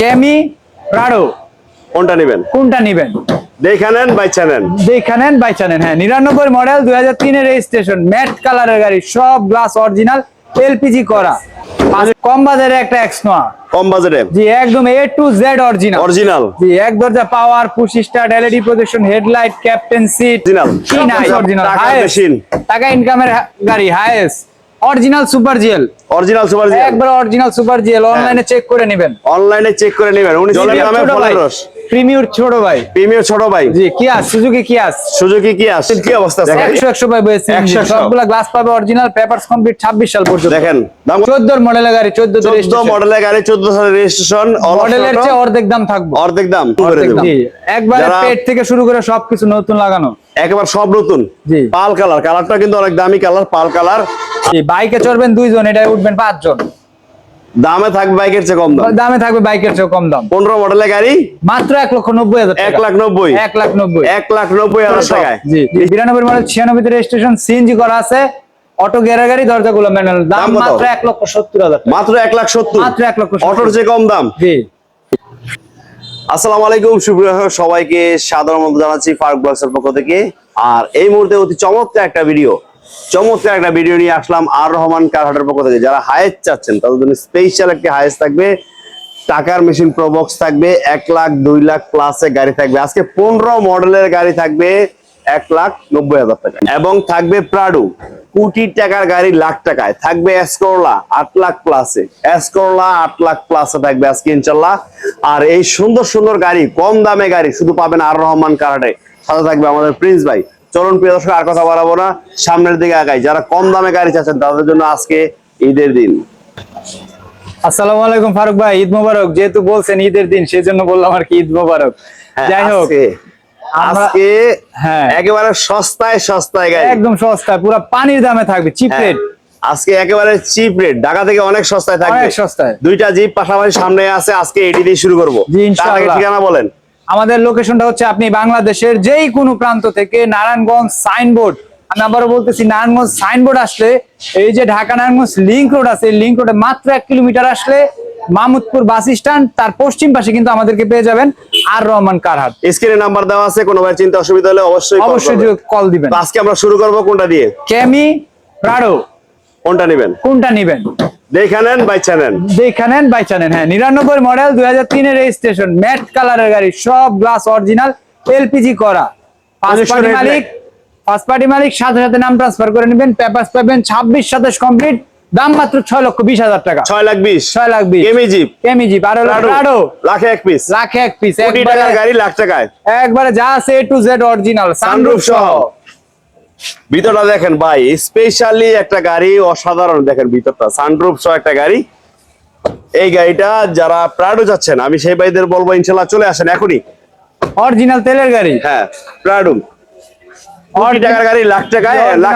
Kami Prado কোনটা নেবেন? কোনটা নিবেন? দেখে নেন বাইচা নেন। দেখে নেন বাইচা নেন। হ্যাঁ নিরানব্বই মডেল দুই হাজার তিনের রেজিস্ট্রেশন ম্যাট কালারের গাড়ি সব গ্লাস অরিজিনাল এলপিজি করা। কম বাজারে একটা এক্স নোয়া কম বাজেটে জি একদম A to Z original original জি এক দরজা power push start LED projection headlight captain seat Original। কি নাই? অরিজিনাল টাকার machine। টাকা ইনকামের গাড়ি highest original super GL. Original super GL. একবার অরিজিনাল সুপার জিএল। অনলাইনে চেক করে নেবেন। অনলাইনে চেক করে নেবেন। উনি জলের নামে ফলের রস। প্রিমিয়র ছোট ভাই। প্রিমিয়ার ছোট ভাই। জি কিয়াস সুজুকি কিয়াস সুজুকি কি আছে কি অবস্থা আছে? একশো একশো পাবে একশো একশো। সবগুলা গ্লাস পাবে অরিজিনাল পেপারস কমপ্লিট ছাব্বিশ সাল পর্যন্ত। দেখেন দাম চোদ্দোর মডেলের গাড়ি চোদ্দ চোদ্দ মডেলের গাড়ি চোদ্দ সালের রেজিস্ট্রেশন মডেলের চেয়ে অর্ধেক দাম থাকব। অর্ধেক দাম জি একবারে পেট থেকে শুরু করে সবকিছু নতুন লাগানো। একবার সব নতুন। জি। পাল কালার কালারটা কিন্তু অনেক দামি কালার পাল কালার। বাইকে চড়বেন দুইজন এটাই উঠবেন পাঁচজন। দামে থাকবে বাইকের চেয়ে কম দাম। দামে থাকবে বাইকের চেয়ে কম দাম। পনেরো মডেলের গাড়ি? মাত্র এক লক্ষ নব্বই হাজার এক লাখ নব্বই। এক লাখ নব্বই। এক লাখ নব্বই হাজার টাকায়। বিরানব্বই মডেল ছিয়ানব্বই রেজিস্ট্রেশন সিএনজি করা আছে। অটো গেরা গাড়ি দরজাগুলো ম্যানুয়াল দাম দাম মাত্র এক লক্ষ সত্তর হাজার মাত্র এক লাখ সত্তর। মাত্র এক লক্ষ অটোর চেয়ে কম দাম। জি। আসসালামু আলাইকুম সুপ্রিয় সবাইকে সাধারণ জানাচ্ছি ফারুক ব্লগসের পক্ষ থেকে। আর এই মুহূর্তে অতি চমৎকার একটা ভিডিও চমৎকার একটা ভিডিও নিয়ে আসলাম আর রহমান কারহাটের পক্ষ থেকে। যারা চাচ্ছেন, তাদের জন্য স্পেশাল একটি থাকবে। টাকার মেশিন প্রবক্স থাকবে, এক লাখ, দুই লাখ প্লাসে গাড়ি থাকবে। আজকে পনেরো মডেলের গাড়ি থাকবে এক লাখ নব্বই হাজার টাকা। এবং থাকবে প্রাডু কোটি টাকার গাড়ি লাখ টাকায়। থাকবে এসকোরলা আট লাখ প্লাসে এসকোরলা আট লাখ প্লাসে থাকবে আজকে ইনশাল্লাহ আর এই সুন্দর সুন্দর গাড়ি, কম দামে গাড়ি শুধু পাবেন আর রহমান কারাটে সাথে থাকবে আমাদের প্রিন্স ভাই। চলুন প্রিয় দর্শক আর কথা বাড়াবো না। সামনের দিকে আগাই। যারা কম দামে গাড়ি চাচ্ছেন তাদের জন্য আজকে ঈদের দিন। আসসালামু আলাইকুম ফারুক ভাই ঈদ মোবারক। যেহেতু বলছেন ঈদের দিন সেই জন্য বললাম আর কি ঈদ মোবারক। হ্যাঁ, যাই হোক আজকে হ্যাঁ। একেবারে সস্তায় সস্তায় গাড়ি। একদম সস্তা পুরো পানির দামে থাকবে চিপ হ্যাঁ, রেট। আজকে একেবারে চিপ রেট। ঢাকা থেকে অনেক সস্তায় থাকবে। অনেক সস্তায়। দুইটা জিপ পাশাপাশি সামনে আছে আজকে এটি দিয়ে শুরু করব। ঠিকানা বলেন। আমাদের লোকেশনটা হচ্ছে আপনি বাংলাদেশের যেই কোনো প্রান্ত থেকে নারায়ণগঞ্জ সাইনবোর্ড আমি আবারও বলতেছি নারায়ণগঞ্জ সাইনবোর্ড আসলে এই যে ঢাকা নারায়ণগঞ্জ লিঙ্ক রোড আছে লিঙ্ক রোডে মাত্র এক কিলোমিটার আসলে মামুদপুর বাস স্ট্যান্ড তার পশ্চিম পাশে কিন্তু আমাদেরকে পেয়ে যাবেন আর রহমান কারহাট। স্ক্রিনে নাম্বার দেওয়া আছে কোনো ভাই চিন্তা অসুবিধা হলে অবশ্যই অবশ্যই কল দিবেন। আজকে আমরা শুরু করব কোনটা দিয়ে? কেমি প্রাডো কোনটা নেবেন? কোনটা নিবেন? দেখে নেন বাইচা নেন। দেখে নেন বাইচা নেন। হ্যাঁ নিরানব্বই মডেল দুই হাজার তিনের রেজিস্ট্রেশন ম্যাট কালারের গাড়ি সব গ্লাস অরিজিনাল এলপিজি করা। মালিক ফার্স্ট পার্টি মালিক সাথে সাথে নাম ট্রান্সফার করে নেবেন পেপার পাবেন ছাব্বিশ সাতাশ কমপ্লিট দাম মাত্র ছয় লক্ষ বিশ হাজার টাকা। ছয় লাখ বিশ। ছয় লাখ বিশ। কেমি জিপ কেমি জিপ আর হলো প্রাডো লাখে এক পিস লাখে এক পিস গাড়ি লাখ টাকায়। একবারে যা আছে A to Z original sunroof সহ। ভিতরটা দেখেন ভাই স্পেশালি একটা গাড়ি অসাধারণ দেখেন ভিতরটা সানরুফ সহ একটা গাড়ি। এই গাড়িটা যারা প্রাডো যাচ্ছেন আমি সেই ভাইদের বলব ইনশাল্লাহ চলে আসেন এখনই। অরিজিনাল তেলের গাড়ি? হ্যাঁ প্রাডো টাকার গাড়ি লাখ টাকায় লাখ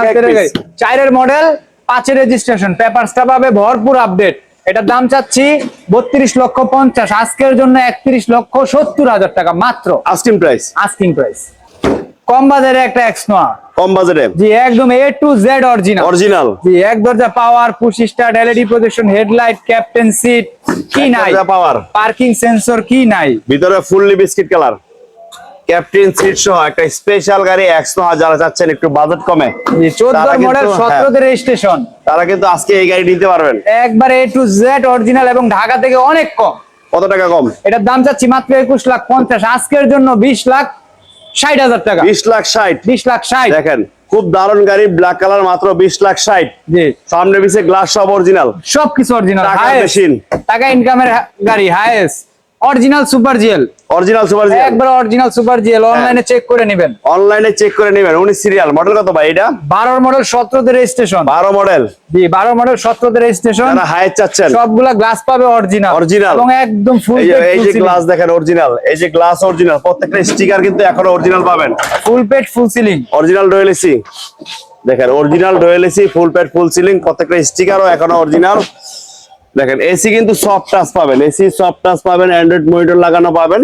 চারের মডেল পাঁচের রেজিস্ট্রেশন পেপারসটা পাবে ভরপুর আপডেট এটার দাম চাচ্ছি বত্রিশ লক্ষ পঞ্চাশ। আজকের জন্য একত্রিশ লক্ষ সত্তর হাজার টাকা মাত্র। আস্কিং প্রাইস আস্কিং প্রাইস কম বাজারে একটা এক্স নোয়া কম বাজেটে জি একদম A to Z original original জি এক দরজা power push start LED projection headlight captain seat কি নাই? পাওয়ার পার্কিং সেন্সর কি নাই? ভিতরে fully biscuit colour captain seat সহ একটা স্পেশাল গাড়ি একশো হাজার চাচ্ছেন একটু বাজেট কমে। চোদ্দ তারা কিন্তু- মডেল হ্যাঁ, সতেরোতে রেজিস্ট্রেশন তারা কিন্তু আজকে এই গাড়ি নিতে পারবেন। একবার এ টু জেড অরিজিনাল এবং ঢাকা থেকে অনেক কম। কত টাকা কম? এটার দাম চাচ্ছি মাত্র একুশ লাখ পঞ্চাশ। আজকের জন্য বিশ লাখ ষাট হাজার টাকা। বিশ লাখ ষাট। বিশ লাখ ষাট। দেখেন খুব দারুণ গাড়ি ব্ল্যাক কালার মাত্র বিশ লাখ ষাট। জি। সামনে পিছে গ্লাস সব অরিজিনাল সবকিছু অরিজিনাল। টাকা ইনকামের গাড়ি highest original super GL original super একবার অরিজিনাল সুপার জিএল অনলাইনে চেক করে নেবেন। অনলাইনে চেক করে নেবেন। উনি সিরিয়াল মডেল কত ভাই এটা বারোর মডেল সতেরোতে রেজিস্ট্রেশন বারো মডেল জি বারো মডেল সতেরোতে রেজিস্ট্রেশন যারা হায়ার চাচ্ছেন। সবগুলা গ্লাস পাবে অরিজিনাল Original। এবং একদম ফুল এই যে গ্লাস দেখেন অরিজিনাল এই যে গ্লাস অরিজিনাল প্রত্যেকটা স্টিকার কিন্তু এখনও অরিজিনাল পাবেন। Full pet full ceiling original dual AC দেখেন original dual AC full pad full ceiling প্রত্যেকটা স্টিকারও এখনও অরিজিনাল দেখেন এসি কিন্তু সফট টাচ পাবেন। এসি সফট টাচ পাবেন অ্যান্ড্রয়েড মনিটর লাগানো পাবেন।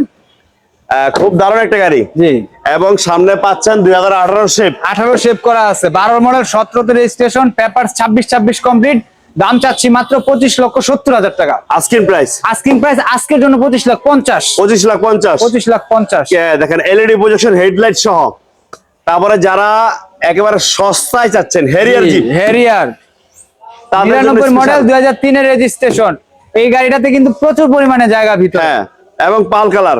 খুব দারুণ একটা গাড়ি। জি। এবং সামনে পাচ্ছেন দুই হাজার আঠারো শেপ আঠারো শেপ করা আছে। বারো মডেল সতেরোতে রেজিস্ট্রেশন পেপার ছাব্বিশ ছাব্বিশ কমপ্লিট দাম চাচ্ছি মাত্র পঁচিশ লক্ষ সত্তর হাজার টাকা। আস্কিং প্রাইস আস্কিং প্রাইস আজকের জন্য পঁচিশ লাখ পঞ্চাশ। পঁচিশ লাখ পঞ্চাশ। পঁচিশ লাখ পঞ্চাশ। দেখেন এলইডি প্রজেকশন হেডলাইট সহ। তারপরে যারা একেবারে সস্তায় চাচ্ছেন হেরিয়ার হেরিয়ার নিরানব্বই মডেল দুই হাজার তিনের রেজিস্ট্রেশন এই গাড়িটাতে কিন্তু প্রচুর পরিমাণে জায়গা ভিতরে। হ্যাঁ এবং পাল কালার।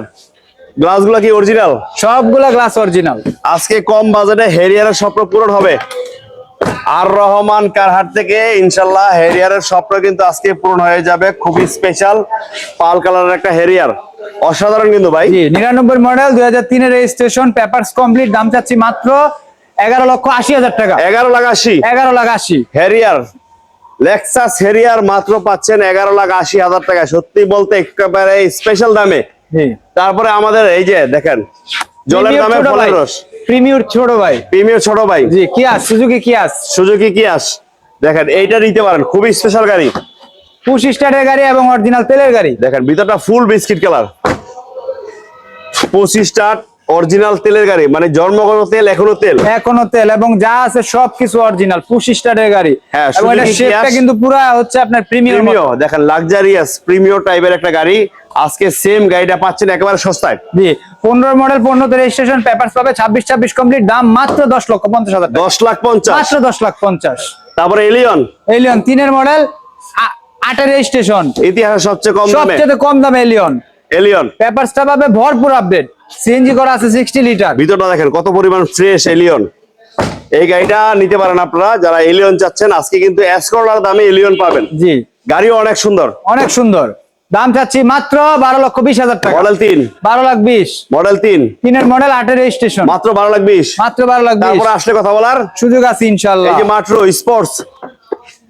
গ্লাসগুলো কি অরিজিনাল সবগুলা গ্লাস অরিজিনাল আজকে কম বাজেটে হেরিয়ারের স্বপ্ন পূরণ হবে। আর রহমান কারহাট থেকে ইনশাল্লাহ হেরিয়ারের স্বপ্ন কিন্তু আজকে পূরণ হয়ে যাবে। খুবই স্পেশাল পাল কালারের একটা হেরিয়ার অসাধারণ কিন্তু ভাই। নিরানব্বই মডেল দুই হাজার তিনের রেজিস্ট্রেশন পেপারস কমপ্লিট দাম চাচ্ছি মাত্র এগারো লক্ষ আশি হাজার টাকা। এগারো লাখ আশি। এগারো লাখ আশি। হেরিয়ার লেক্সাস হেরিয়ার মাত্র পাচ্ছেন এগারো লাখ আশি হাজার টাকা। সত্যি বলতে একেবারে স্পেশাল দামে। তারপরে আমাদের এই যে দেখেন জলের দামে ফলের রস প্রিমিয়র ছোট ভাই। প্রিমিয়ার ছোট ভাই। জি কিয়াস সুজুকি কিয়াস সুজুকি কি আস দেখেন এইটা নিতে পারেন খুবই স্পেশাল গাড়ি। পুশ স্টারের গাড়ি এবং অরিজিনাল তেলের গাড়ি। দেখেন ভিতরটা ফুল বিস্কিট কালার পঁচিশ স্টার অরিজিনাল তেলের গাড়ি মানে জন্মগত তেল এখনও তেল? এখনও তেল এবং যা আছে সবকিছু অরিজিনাল পুশ স্টারের গাড়ি। হ্যাঁ, এবং এটা শেপটা কিন্তু পুরা হচ্ছে আপনার প্রিমিয়াম দেখেন লাক্সারিয়াস প্রিমিয় টাইপের একটা গাড়ি। আজকে সেম গাড়িটা পাচ্ছেন একেবারে সস্তায়। জি পনেরো মডেল পনেরোতে রেজিস্ট্রেশন পেপার পাবে ছাব্বিশ ছাব্বিশ কমপ্লিট দাম মাত্র দশ লক্ষ পঞ্চাশ হাজার দশ লাখ পঞ্চাশ। মাত্র দশ লাখ পঞ্চাশ। তারপরে এলিয়ন এলিয়ন তিনের মডেল আটের রেজিস্ট্রেশন ইতিহাসে সবচেয়ে কম সবচেয়ে কম দামে এলিয়ন এলিয়ন পেপারসটা পাবে ভরপুর আপডেট সিএনজি করা আছে সিক্সটি লিটার ভিতরটা দেখেন কত পরিমাণ ফ্রেশ এলিয়ন এই গাড়িটা নিতে পারেন আপনারা যারা এলিয়ন চাচ্ছেন আজকে কিন্তু এসকোলার দামে এলিয়ন পাবেন। জি। গাড়িও অনেক সুন্দর। অনেক সুন্দর। দাম চাচ্ছি মাত্র বারো লক্ষ বিশ হাজার টাকা। মডেল তিন। বারো লাখ বিশ। মডেল তিন। তিনের মডেল আটের রেজিস্ট্রেশন মাত্র বারো লাখ বিশ। মাত্র বারো লাখ তারপরে আসলে কথা বলার? সুযোগ আছে ইনশাল্লাহ। এই যে মাত্র স্পোর্টস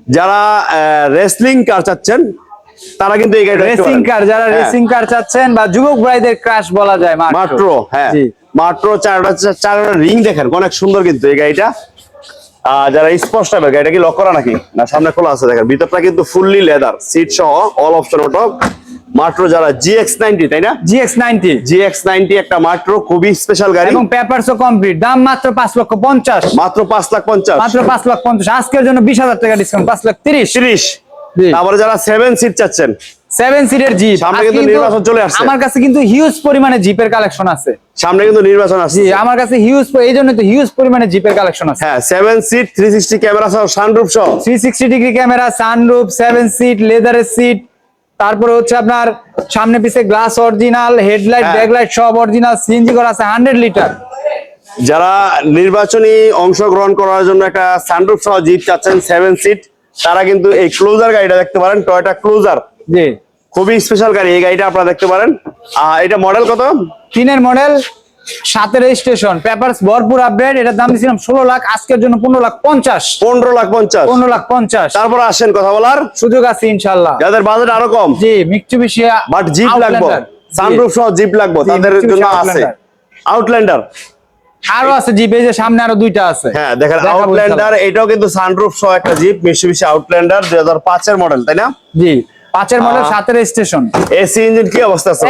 যারা রেসলিং কার চাচ্ছেন তারা কিন্তু এই গাড়িটা রেসিং। কার যারা হ্যাঁ, রেসিং কার চাচ্ছেন বা যুবক ভাইদের ক্রাশ বলা যায় মাত্র। হ্যাঁ। মাত্র চারটা চারটা রিং দেখেন অনেক সুন্দর কিন্তু এই গাড়িটা। যারা স্পোর্টস টাইপের গাড়িটা কি লক করা নাকি? না সামনে খোলা আছে দেখেন ভিতরটা কিন্তু ফুললি লেদার সিট সহ অল অপশন অটো মাত্র যারা জিএক্স নাইনটি তাই না? জিএক্স নাইনটি জিএক্স নাইনটি একটা মাত্র খুবই স্পেশাল গাড়ি। এবং পেপারসও কমপ্লিট দাম মাত্র পাঁচ লক্ষ পঞ্চাশ। মাত্র পাঁচ লাখ পঞ্চাশ। মাত্র পাঁচ লাখ পঞ্চাশ। আজকের জন্য বিশ হাজার টাকা ডিসকাউন্ট পাঁচ লাখ তিরিশ। তিরিশ। তারপরে যারা সেভেন সিট চাচ্ছেন সেভেন সিটের জিপ সামনে কিন্তু নির্বাচন চলে আসছে। আমার কাছে কিন্তু হিউজ পরিমাণে জিপের কালেকশন আছে। সামনে কিন্তু নির্বাচন আসছে। আমার কাছে হিউজ এই জন্য তো হিউজ পরিমাণে জিপের কালেকশন আছে। হ্যাঁ seven seat three sixty camera সহ সানরুফ সহ। Three sixty degree camera sunroof seven seat লেদারের সিট তারপরে হচ্ছে আপনার সামনে পিছে গ্লাস অরিজিনাল হেডলাইট। ব্যাকলাইট সব অরিজিনাল সিএনজি করা আছে হান্ড্রেড লিটার যারা নির্বাচনী অংশগ্রহণ করার জন্য একটা সানরুফ সহ জিপ চাচ্ছেন সেভেন সিট তারা কিন্তু এই ক্লোজার গাড়িটা দেখতে পারেন টয়টা ক্লোজার জি। খুবই স্পেশাল গাড়ি এই গাড়িটা আপনারা দেখতে পারেন। আর এটা মডেল কত? তিনের মডেল সাতের রেজিস্ট্রেশন পেপারস ভরপুর আপডেট এটার দাম দিয়েছিলাম ষোলো লাখ আজকের জন্য পনেরো লাখ পঞ্চাশ। পনেরো লাখ পঞ্চাশ। পনেরো লাখ পঞ্চাশ। তারপর আসেন কথা বলার। সুযোগ আছে ইনশাল্লাহ। যাদের বাজেট আরও কম। জি মিকচুবিশি বাট জিপ লাগবে। সানরুফ সহ জিপ লাগবে। তাদের জন্য আছে। আউটল্যান্ডার আরও আছে জিপ এই যে সামনে আরও দুইটা আছে। হ্যাঁ দেখেন আউটল্যান্ডার এটাও কিন্তু সানরুফ সহ একটা জিপ মিশুবিশি আউটল্যান্ডার দুই হাজার পাঁচের মডেল তাই না? জি পাঁচের মডেল সাতের স্টেশন এসি ইঞ্জিন কি অবস্থা আছে।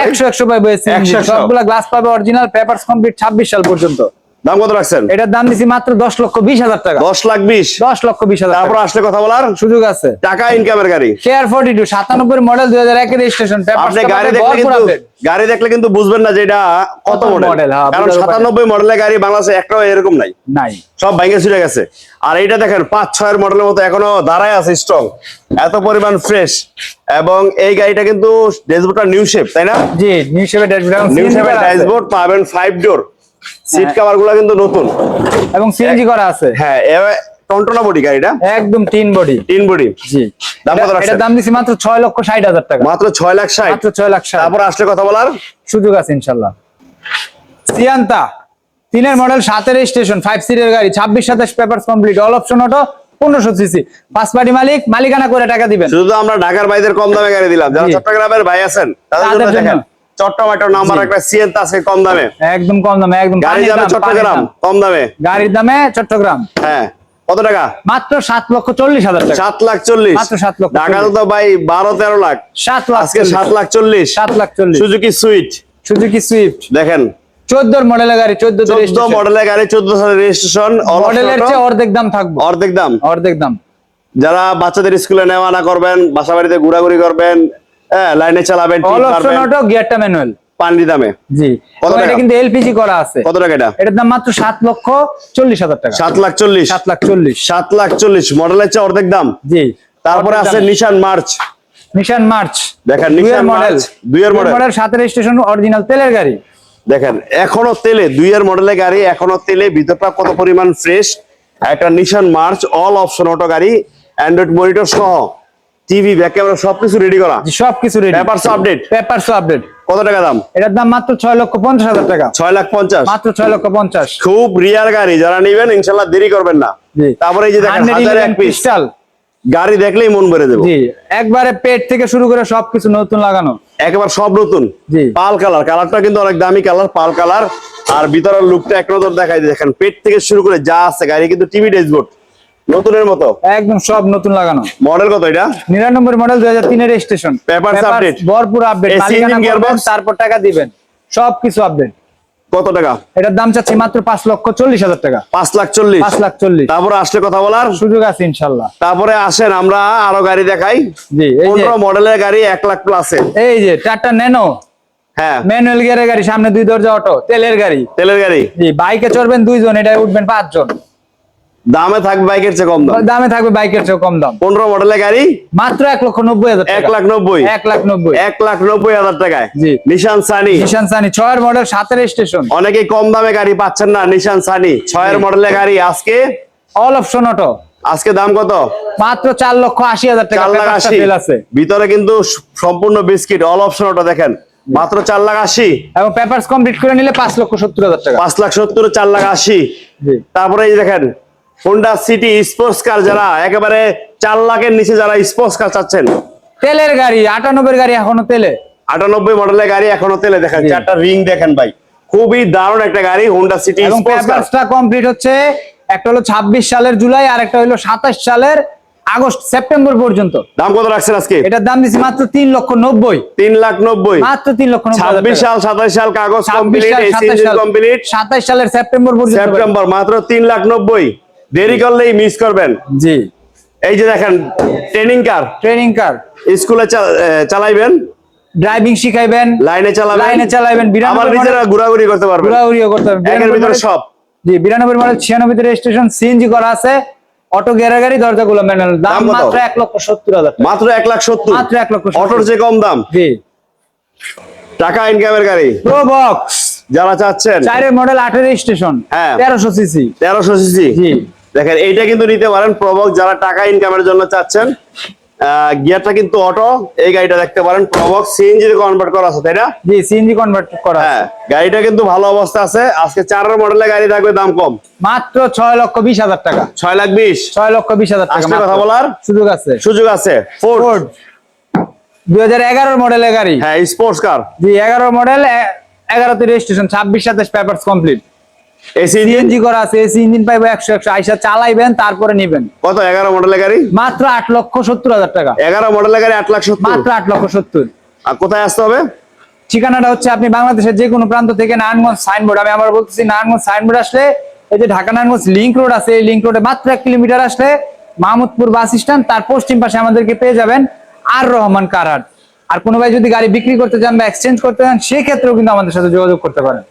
সবগুলা গ্লাস পাবে অরিজিনাল পেপারস কমপ্লিট ছাব্বিশ সাল পর্যন্ত। দাম কত রাখছেন? এটার দাম দিছি মাত্র দশ লক্ষ বিশ হাজার টাকা। দশ লাখ বিশ? দশ লক্ষ বিশ হাজার তারপর আসলে কথা বলার? সুযোগ আছে। টাকা ইনকামের গাড়ি। কেয়ার ফোর্টি টু সাতানব্বই মডেল দুই হাজার একের রেজিস্ট্রেশন আপনি গাড়ি দেখলে কিন্তু গাড়ি দেখলে কিন্তু বুঝবেন না যে এটা কত মডেল হ্যাঁ, কারণ সাতানব্বই মডেলের গাড়ি বাংলাদেশে একটাও এরকম নাই। নাই। সব ভাঙে ছিঁড়ে গেছে। আর এইটা দেখেন পাঁচ ছয়ের মডেলের মতো এখনও দাঁড়ায় আছে স্ট্রং এত পরিমাণ ফ্রেশ এবং এই গাড়িটা কিন্তু ড্যাশবোর্ডটা নিউ শেপ তাই না? জি নিউ শেপের নিউ শেপের ড্যাশবোর্ড পাবেন ফাইভ ডোর সিট। কভারগুলো কিন্তু নতুন। এবং সিএনজি করা আছে। হ্যাঁ টন্টনা বডি গাড়িটা একদম তিন বডি তিন বডি জি। দাম কত রাখছেন? দাম দিছি মাত্র ছয় লক্ষ ষাট হাজার টাকা। মাত্র ছয় লাখ ষাট। মাত্র ছয় লাখ ষাট। তারপর আসলে কথা বলার? সুযোগ আছে ইনশাল্লাহ। সিয়ান্তা তিনের মডেল সাতের স্টেশন ফাইভ সিটের গাড়ি ছাব্বিশ সাতাশ paper complete all option auto পনেরোশো সিসি ফার্স্ট পার্টি মালিক মালিকানা করে টাকা দিবেন। শুধু আমরা ঢাকার ভাইদের কম দামে গাড়ি দিলাম। যারা চট্টগ্রামের ভাই আছেন তাদের জন্য জন্য। নাম্বার একটা সিএন আছে কম দামে। একদম কম দামে একদম গাড়ি পানির যাবে দাম, পানির চট্টগ্রাম কম দামে। গাড়ির দামে চট্টগ্রাম। হ্যাঁ কত টাকা? মাত্র সাত লক্ষ চল্লিশ হাজার টাকা। সাত লাখ চল্লিশ। মাত্র সাত লক্ষ ঢাকা তো ভাই বারো তেরো লাখ। সাত লাখ আজকে সাত লাখ চল্লিশ। সাত লাখ চল্লিশ। Suzuki sweet. Suzuki Swift. দেখেন। চোদ্দোর মডেলের গাড়ি চোদ্দ চোদ্দ মডেলের গাড়ি চোদ্দ সালের রেজিস্ট্রেশন মডেলের চেয়ে অর্ধেক দাম থাকব। অর্ধেক দাম। অর্ধেক দাম। যারা বাচ্চাদের স্কুলে নেওয়া না করবেন বাসা বাড়িতে ঘোরাঘুরি করবেন হ্যাঁ লাইনে চালাবেন অল অপশন অটো গিয়ারটা ম্যানুয়াল দামে। জি। কত এবং এটা কিন্তু এলপিজি করা আছে। কত টাকা এটা? এটার দাম মাত্র লক্ষ চল্লিশ হাজার টাকা। লাখ চল্লিশ। সাত লাখ চল্লিশ। সাত লাখ চল্লিশ। মডেলের চেয়ে অর্ধেক দাম। জি। তারপরে আছে নিশান মার্চ নিশান মার্চ দেখেন নিশান মডেল দুইয়ের মডেল অরিজিনাল তেলের গাড়ি। দেখেন এখনও তেলে দুইয়ের মডেলের গাড়ি এখনও তেলে ভিতরটা কত পরিমাণ ফ্রেশ একটা Nissan March all option auto গাড়ি অ্যান্ড্রয়েড মনিটর সহ। টিভি ব্যাক ক্যামেরা সবকিছু রেডি করা। জি সবকিছু ready papers update papers update কত টাকা দাম? এটার দাম মাত্র ছয় লক্ষ পঞ্চাশ হাজার টাকা। ছয় লাখ পঞ্চাশ। মাত্র ছয় লক্ষ পঞ্চাশ। খুব রিয়ার গাড়ি যারা নিবেন ইনশাল্লাহ দেরি করবেন না। জি। তারপরে এই যে দেখেন হাজার এক পিস ক্রিস্টাল গাড়ি দেখলেই মন ভরে দেবো জি একবারে পেট থেকে শুরু করে সবকিছু নতুন লাগানো। একবার সব নতুন। জি। পাল কালার কালারটা কিন্তু অনেক দামি কালার পাল কালার। আর ভিতরের লুকটা এক নজর দেখাই দিয়ে দেখেন পেট থেকে শুরু করে যা আছে গাড়ি কিন্তু টিভি ড্যাশবোর্ড নতুনের মতো? একদম সব নতুন লাগানো। মডেল কত এটা? নিরানব্বই মডেল দুই হাজার তিনের স্টেশন Papers update। ভরপুর আপডেট engine gearbox। তারপর টাকা দিবেন। সবকিছু আপডেট কত টাকা? এটার দাম চাচ্ছি মাত্র পাঁচ লক্ষ চল্লিশ হাজার টাকা। পাঁচ লাখ চল্লিশ। পাঁচ লাখ চল্লিশ। তারপরে আসলে কথা বলার? সুযোগ আছে ইনশাল্লাহ। তারপরে আসেন আমরা আরও গাড়ি দেখাই। জি পনেরো মডেলের গাড়ি এক লাখ প্লাসে এই যে টাটা ন্যানো হ্যাঁ। ম্যানুয়াল গিয়ারের গাড়ি সামনে দুই দরজা অটো তেলের গাড়ি। তেলের গাড়ি। জি বাইকে চড়বেন দুইজন এটাই উঠবেন পাঁচজন। দামে থাকবে বাইকের চেয়ে কম দাম। দামে থাকবে বাইকের চেয়ে কম দাম। পনেরো মডেলের গাড়ি? মাত্র এক লক্ষ নব্বই হাজার এক লাখ নব্বই। এক লাখ নব্বই। এক লাখ নব্বই হাজার টাকায়। জি। নিশান সানি নিশান সানি ছয়ের মডেল সাতের স্টেশন অনেকে কম দামে গাড়ি পাচ্ছেন না নিশান সানি ছয়ের মডেলের গাড়ি আজকে? অল অপশন অটো আজকে দাম কত? মাত্র চার লক্ষ আশি হাজার টাকা। আছে। ভিতরে কিন্তু সম্পূর্ণ বিস্কিট অল অপশন ওটা দেখেন। মাত্র চার লাখ আশি। এবং পেপার কমপ্লিট করে নিলে পাঁচ লক্ষ সত্তর হাজার টাকা। পাঁচ লাখ সত্তর চার লাখ আশি। তারপরে এই দেখেন হোন্ডা সিটি স্পোর্টস কার যারা একেবারে চার লাখের নিচে যারা স্পোর্টস কার চাচ্ছেন। তেলের গাড়ি আটানব্বই গাড়ি এখনও তেলে। আটানব্বই মডেলের গাড়ি এখনও তেলে দেখেন। চারটা রিং দেখেন ভাই। খুবই দারুণ একটা গাড়ি হোন্ডা সিটি কমপ্লিট হচ্ছে একটা হলো ছাব্বিশ সালের জুলাই আর একটা হলো সাতাশ সালের আগস্ট সেপ্টেম্বর পর্যন্ত। দাম কত রাখছেন আজকে? এটার দাম দিচ্ছি মাত্র তিন লক্ষ নব্বই। তিন লাখ নব্বই। মাত্র তিন লক্ষ নব্বই হাজার ছাব্বিশ টাকা। সাল সাতাশ সাল কাগজ কমপ্লিট এসি সাতাশ কমপ্লিট সালের সেপ্টেম্বর পর্যন্ত। সেপ্টেম্বর মাত্র তিন লাখ নব্বই। দেরি করলেই মিস করবেন। জি। এই যে দেখেন ট্রেনিং কার ট্রেনিং কার স্কুলে চালাইবেন? ড্রাইভিং শিখাইবেন। লাইনে চালাবেন? লাইনে চালাবেন আমার নিজেরা ঘোরাঘুরি করতে পারবেন। ঘোরাঘুরিও করতে হবে একের ভিতরে সব। জি বিরানব্বই মডেল ছিয়ানব্বই রেজিস্ট্রেশন সিএনজি করা আছে। অটো গিয়ারের গাড়ি দরজাগুলো ম্যানুয়াল দাম মাত্র এক লক্ষ সত্তর হাজার টাকা। মাত্র এক লাখ সত্তর। মাত্র এক লক্ষ সত্তর। অটোর চেয়ে কম দাম। জি। টাকা ইনকামের গাড়ি। প্রো বক্স যারা চাচ্ছেন। চারের মডেল আটের স্টেশন হ্যাঁ। তেরোশো সিসি তেরোশো সিসি জি। দেখেন এইটা কিন্তু নিতে পারেন প্রবক যারা টাকা ইনকামের জন্য চাচ্ছেন। গিয়ারটা কিন্তু অটো এই গাড়িটা দেখতে পারেন প্রবক সিএনজি কনভার্ট করা আছে তাই না? জি সিএনজি কনভার্ট করা আছে। হ্যাঁ গাড়িটা কিন্তু ভালো অবস্থা আছে। আজকে চারের মডেলের গাড়ি থাকবে দাম কম। মাত্র ছয় লক্ষ বিশ হাজার টাকা। ছয় লাখ বিশ। ছয় লক্ষ বিশ হাজার টাকা কথা বলার সুযোগ আছে। সুযোগ আছে। ফোর্ড দুই হাজার এগারোর মডেলের গাড়ি। হ্যাঁ স্পোর্টস কার জি এগারো মডেল এগারোতে রেজিস্ট্রেশন ছাব্বিশ সাতাশ পেপার কমপ্লিট সিএনজি করা আছে এসি ইঞ্জিন পাইবো একশো একশো। আইসা চালাইবেন তারপরে নিবেন। কত এগারো মডেলের গাড়ি? মাত্র আট লক্ষ সত্তর হাজার টাকা। এগারো মডেলের গাড়ি আট লাখ মাত্র আট লক্ষ সত্তর। আর কোথায় আসতে হবে? ঠিকানাটা হচ্ছে আপনি বাংলাদেশের যে কোনো প্রান্ত থেকে নারায়ণগঞ্জ সাইনবোর্ড আমি আবার বলতেছি নারায়ণগঞ্জ সাইনবোর্ড আসলে এই যে ঢাকা নারায়ণগঞ্জ লিংক রোড আছে এই লিংক রোডে মাত্র এক কিলোমিটার আসলে মাহমুদপুর বাস স্ট্যান্ড তার পশ্চিম পাশে আমাদেরকে পেয়ে যাবেন আর রহমান কারহাট আর কোনো ভাই যদি গাড়ি বিক্রি করতে চান বা এক্সচেঞ্জ করতে চান সেক্ষেত্রেও কিন্তু আমাদের সাথে যোগাযোগ করতে পারেন।